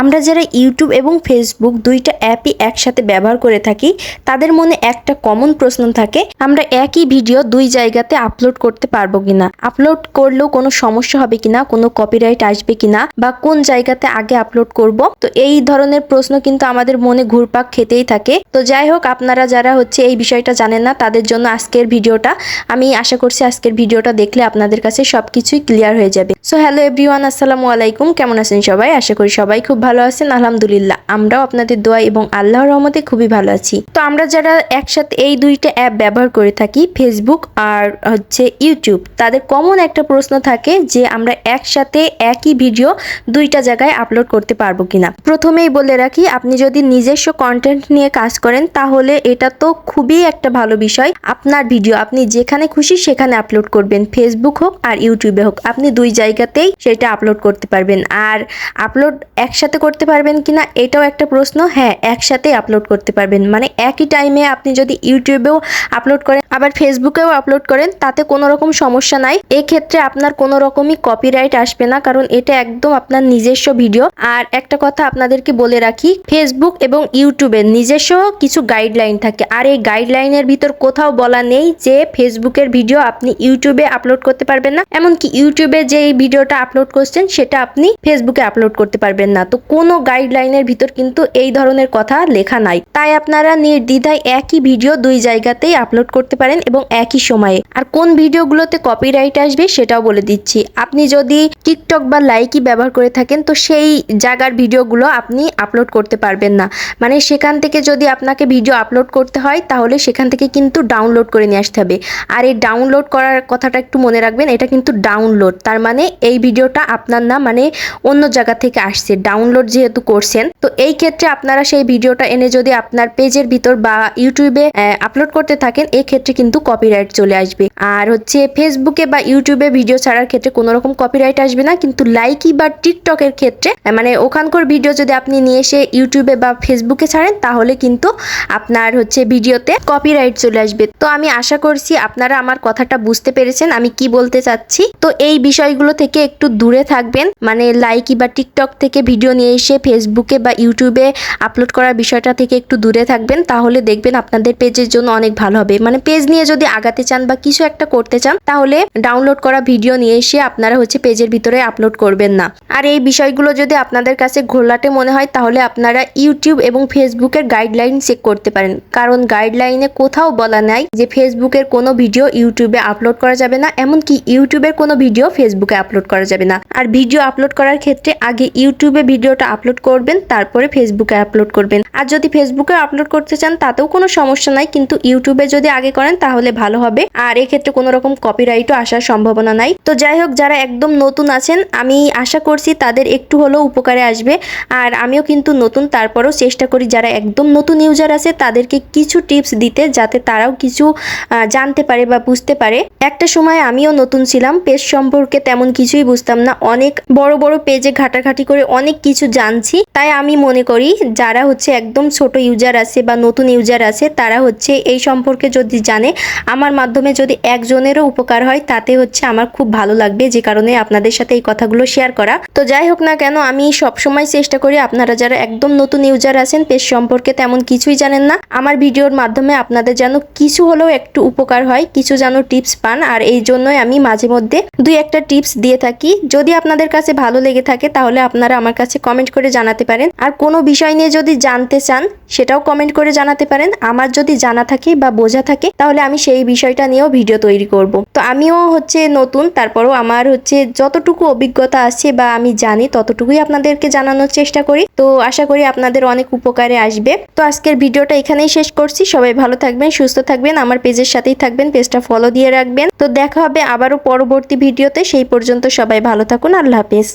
আমরা যারা ইউটিউব এবং ফেসবুক দুইটা অ্যাপই একসাথে ব্যবহার করে থাকি, তাদের মনে একটা কমন প্রশ্ন থাকে, আমরা একই ভিডিও দুই জায়গাতে আপলোড করতে পারব কিনা? আপলোড করলেও কোনো সমস্যা হবে কিনা? কোনো কপিরাইট আসবে কিনা? বা কোন জায়গাতে আগে আপলোড করব? তো এই ধরনের প্রশ্ন কিন্তু আমাদের মনে ঘুরপাক খেতেই থাকে। তো যাই হোক, আপনারা যারা হচ্ছে এই বিষয়টা জানেন না, তাদের জন্য আজকের ভিডিওটা, আমি আশা করছি আজকের ভিডিওটা দেখলে আপনাদের কাছে সব কিছুই ক্লিয়ার হয়ে যাবে। সো হ্যালো এভরিওয়ান আসসালামু আলাইকুম, কেমন আছেন সবাই? আশা করি সবাই খুব ভালো আছেন? আলহামদুলিল্লাহ। আমরাও আপনাদের দোয়া এবং আল্লাহর রহমতে খুবই ভালো আছি। তো আমরা যারা একসাথে এই দুইটা অ্যাপ ব্যবহার করে থাকি ফেসবুক আর হচ্ছে ইউটিউব তাদের কমন একটা প্রশ্ন থাকে যে আমরা একসাথে একই ভিডিও দুইটা জায়গায় আপলোড করতে পারব কিনা? প্রথমেই বলে রাখি, আপনি যদি নিজস্ব কন্টেন্ট নিয়ে কাজ করেন, তাহলে এটা তো খুবই একটা ভালো বিষয়। আপনার ভিডিও আপনি যেখানে খুশি সেখানে আপলোড করবেন ফেসবুক হোক আর ইউটিউবে হোক। আপনি দুই জায়গাতেই সেটা আপলোড করতে পারবেন। আর আপলোড একসাথে করতে পারবেন কিনা এটাও একটা প্রশ্ন। হ্যাঁ একসাথে আপলোড করতে পারবেন। মানে একই টাইমে আপনি যদি ইউটিউবেও আপলোড করেন, আবার ফেসবুকেও আপলোড করেন, তাতে কোনো রকম সমস্যা নাই। এক্ষেত্রে আপনার কোনো রকমই কপিরাইট আসবে না, কারণ এটা একদম আপনার নিজস্ব ভিডিও আর একটা কথা আপনাদেরকে বলে রাখি ফেসবুক এবং ইউটিউবের নিজস্ব কিছু গাইডলাইন থাকে। আর এই গাইডলাইনের ভিতর কোথাও বলা নেই যে ফেসবুকের ভিডিও আপনি ইউটিউবে আপলোড করতে পারবেন না। এমনকি ইউটিউবে যে ভিডিওটা আপলোড করছেন, সেটা আপনি ফেসবুকে আপলোড করতে পারবেন না। তো কোনো গাইডলাইনের ভিতর কিন্তু এই ধরনের কথা লেখা নাই। তাই আপনারা নির্দ্বিধায় একই ভিডিও দুই জায়গাতেই আপলোড করতে পারেন এবং একই সময়ে। আর কোন ভিডিওগুলোতে কপিরাইট আসবে সেটাও বলে দিচ্ছি। আপনি যদি টিকটক বা লাইকি ব্যবহার করে থাকেন, তো সেই জায়গার ভিডিওগুলো আপনি আপলোড করতে পারবেন না। মানে সেখান থেকে যদি আপনাকে ভিডিও আপলোড করতে হয়, তাহলে সেখান থেকে কিন্তু ডাউনলোড করে নিয়ে আসতে হবে। আর এই ডাউনলোড করার কথাটা একটু মনে রাখবেন, এটা কিন্তু ডাউনলোড তার মানে এই ভিডিওটা আপনার না মানে অন্য জায়গা থেকে আসছে। ডাউনলোড যেহেতু করছেন, তো এই ক্ষেত্রে আপনারা সেই ভিডিওটা এনে যদি আপনার পেজের ভিতর বা ইউটিউবে আপলোড করতে থাকেন, এই ক্ষেত্রে কিন্তু কপিরাইট চলে আসবে। আর হচ্ছে ফেসবুকে বা ইউটিউবে ভিডিও ছাড়ার ক্ষেত্রে কোনো রকম কপিরাইট আসবে না, কিন্তু লাইকি বা টিকটকের ক্ষেত্রে মানে ওখানকার ভিডিও যদি আপনি নিয়ে এসে ইউটিউবে বা ফেসবুকে ছাড়েন, তাহলে কিন্তু আপনার হচ্ছে ভিডিওতে কপিরাইট চলে আসবে। তো আমি আশা করছি আপনারা আমার কথাটা বুঝতে পেরেছেন, আমি কি বলতে চাচ্ছি? তো এই বিষয়গুলো থেকে একটু দূরে থাকবেন মানে লাইকি বা টিকটক থেকে ভিডিও নিয়ে এসে ফেসবুকে বা ইউটিউবে আপলোড করার বিষয়টা থেকে একটু দূরে থাকবেন, তাহলে দেখবেন আপনাদের পেজের জন্য অনেক ভালো হবে। মানে পেজ নিয়ে যদি আগাতে চান বা কিছু একটা করতে চান, তাহলে ডাউনলোড করা ভিডিও নিয়ে এসে আপনারা হচ্ছে পেজের ভিতরে আপলোড করবেন না। আর এই বিষয়গুলো যদি আপনাদের কাছে ঘোলাটে মনে হয়, তাহলে আপনারা ইউটিউব এবং ফেসবুকের গাইডলাইন চেক করতে পারেন। কারণ গাইডলাইনে কোথাও বলা নাই যে ফেসবুকের কোনো ভিডিও ইউটিউবে আপলোড করা যাবে না, এমনকি ইউটিউবের কোনো ভিডিও ফেসবুকে আপলোড করা যাবে না। আর ভিডিও আপলোড করার ক্ষেত্রে আগে ইউটিউবে ভিডিওটা আপলোড করবেন, তারপরে ফেসবুকে আপলোড করবেন। আর যদি ফেসবুকে আপলোড করতে চান, তাতেও কোনো সমস্যা নাই, কিন্তু ইউটিউবে যদি আগে করেন, তাহলে ভালো হবে। আর এক্ষেত্রে কোনো রকম কপিরাইটও আসার সম্ভাবনা নাই। তো যাই হোক, যারা একদম নতুন আছেন, আমি আশা করছি তাদের একটু হলেও উপকারে আসবে। আর আমিও কিন্তু নতুন, তারপরেও চেষ্টা করি, যারা একদম নতুন ইউজার আছে, তাদেরকে কিছু টিপস দিতে, যাতে তারাও কিছু জানতে পারে বা বুঝতে পারে। একটা সময় আমিও নতুন ছিলাম পেজ সম্পর্কে তেমন কিছুই বুঝতাম না। অনেক বড় বড় পেজে ঘাটাঘাটি করে অনেক কিছু জানছি, তাই আমি মনে করি যারা হচ্ছে একদম ছোট ইউজার আছে বা নতুন ইউজার আছে, তারা হচ্ছে এই সম্পর্কে যদি জানে, আমার মাধ্যমে যদি একজনেরও উপকার হয়, তাতে হচ্ছে আমার খুব ভালো লাগবে, যে কারণে আপনাদের সাথে এই কথাগুলো শেয়ার করা। তো যাই হোক না কেন, আমি সবসময় চেষ্টা করি আপনারা যারা একদম নতুন ইউজার আছেন, পেজ সম্পর্কে তেমন কিছুই জানেন না, আমার ভিডিওর মাধ্যমে আপনাদের যেন কিছু হলেও একটু উপকার হয়, কিছু যেন টিপস পান, আর এই জন্যই আমি মাঝে মধ্যে দুই একটা টিপস দিয়ে থাকি। যদি আপনাদের কাছে ভালো লেগে থাকে, তাহলে আপনারা আমার কাছে কমেন্ট করে জানাতে পারেন। আর কোনো বিষয় নিয়ে যদি জানতে চান, সেটাও কমেন্ট করে জানাতে পারেন। আমার যদি জানা থাকে বা বোঝা থাকে, তাহলে আমি সেই বিষয়টা নিয়েও ভিডিও তৈরি করব। তো আমিও হচ্ছে নতুন, তারপরও আমার হচ্ছে যতটুকু অভিজ্ঞতা আছে বা আমি জানি, ততটুকুই আপনাদেরকে জানানোর চেষ্টা করি। তো আশা করি আপনাদের অনেক উপকারে আসবে। তো আজকের ভিডিওটা এখানেই শেষ করছি। সবাই ভালো থাকবেন, সুস্থ থাকবেন, আমার পেজের সাথেই থাকবেন, পেজটা ফলো দিয়ে রাখবেন। তো দেখা হবে আবারও পরবর্তী ভিডিওতে। সেই পর্যন্ত সবাই ভালো থাকুন, আল্লাহ হাফেজ।